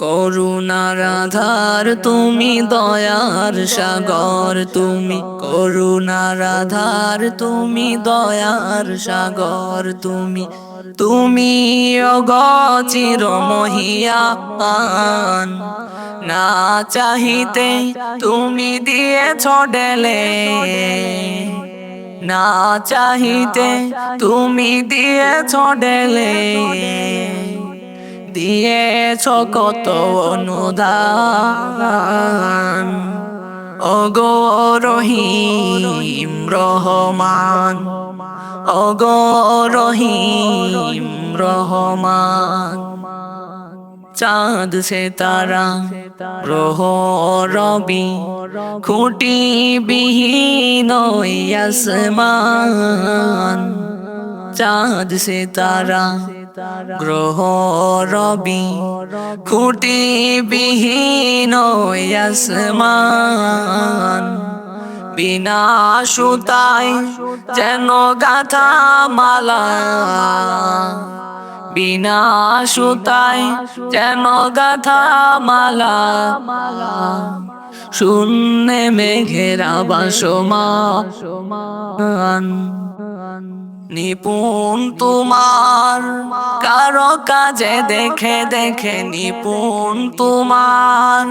করুণার আধার তুমি দয়ার সাগর। তুমি করুণার আধার তুমি দয়ার সাগর। তুমি তুমি অগচির মহিয়ান। না চাহিতে তুমি দিয়েছ ডেলে। না চাহিতে তুমি দিয়েছ ডেলে। দিয়েছ কত অনুদান? অগো রহিম রহমান, অগো রহিম রহমান। চাঁদ সে তারা, গ্রহ রবি খুঁটি বিহীন আসমান। চাঁদ সে তারা, গ্রহ রবি খুঁটি বিহীন আসমান। বিনা সুতায় যেন গাথা মালা। বিনা সুতায় যেন গাথা মালা। শূন্যে মেঘেরা বাসমান নিপুণ তোমার, কারও কাজে দেখে দেখে নিপুণ তোমার,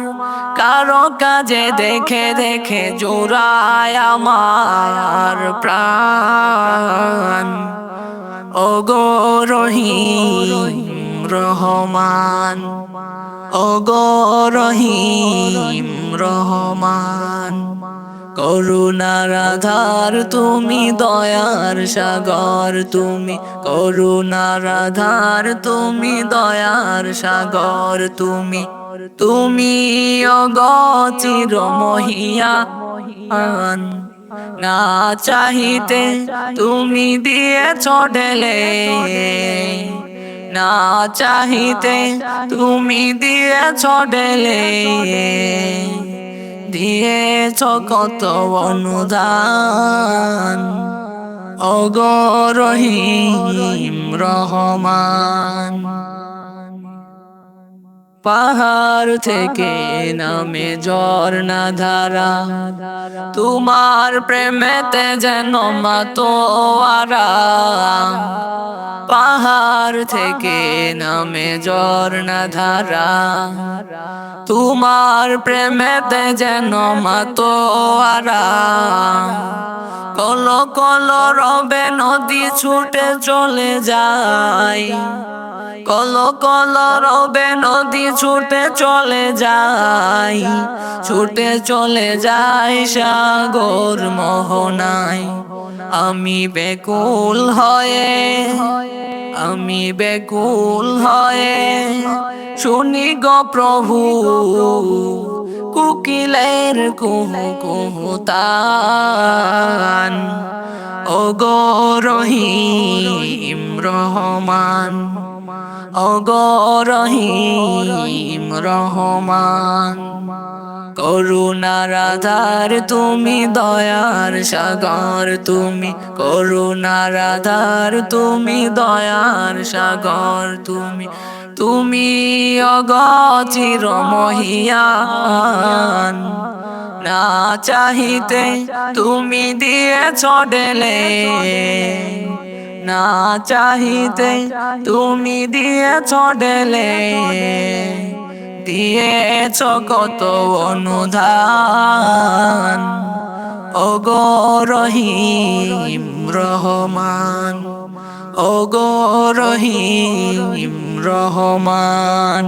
কারও কাজে দেখে দেখে জোড়ায় আমার প্রাণ। ওগো রহিম রহমান, ওগো রহিম রহমান করুণার আধার তুমি দয়ার সাগর, তুমি করুণার আধার তুমি দয়ার সাগর, তুমি তুমি অগচির মহিয়ান না চাহিতে তুমি দিয়েছ ঢেলে, না চাহিতে তুমি দিয়েছ ঢেলে। দিয়েছ কত অনুদান। অগরহিম রহমান। পাহাড় থেকে নামে ঝর্ণা ধারা তোমার প্রেমেতে যেন মাতোয়ারা। থেকে নামে ঝর্ণা ধারা তোমার প্রেমেতে যেন মাতোয়ারা। কল কল রবে নদী ছুটে চলে যায়। কল কল রবে নদী ছুটে চলে যায়। ছুটে চলে যায় সাগর মোহনায়। আমি বেকুল হয়ে আমি বেকুল হয়ে শুনি গো প্রভু। কুকিলের কুহু কুহু তান ও গো রহিম রহমান। ও গো রহিম রহমান করুণার আধার তুমি দয়ার সাগর, তুমি করুণার আধার তুমি দয়ার সাগর, তুমি তুমি অগচির মহিয়ান। না চাহিতে তুমি দিয়েছ ডেলে না চাহিতে তুমি দিয়েছ ডেলে। দিয়েছ কত অনুদান ওগো রহিম রহমান। ওগো রহিম রহমান।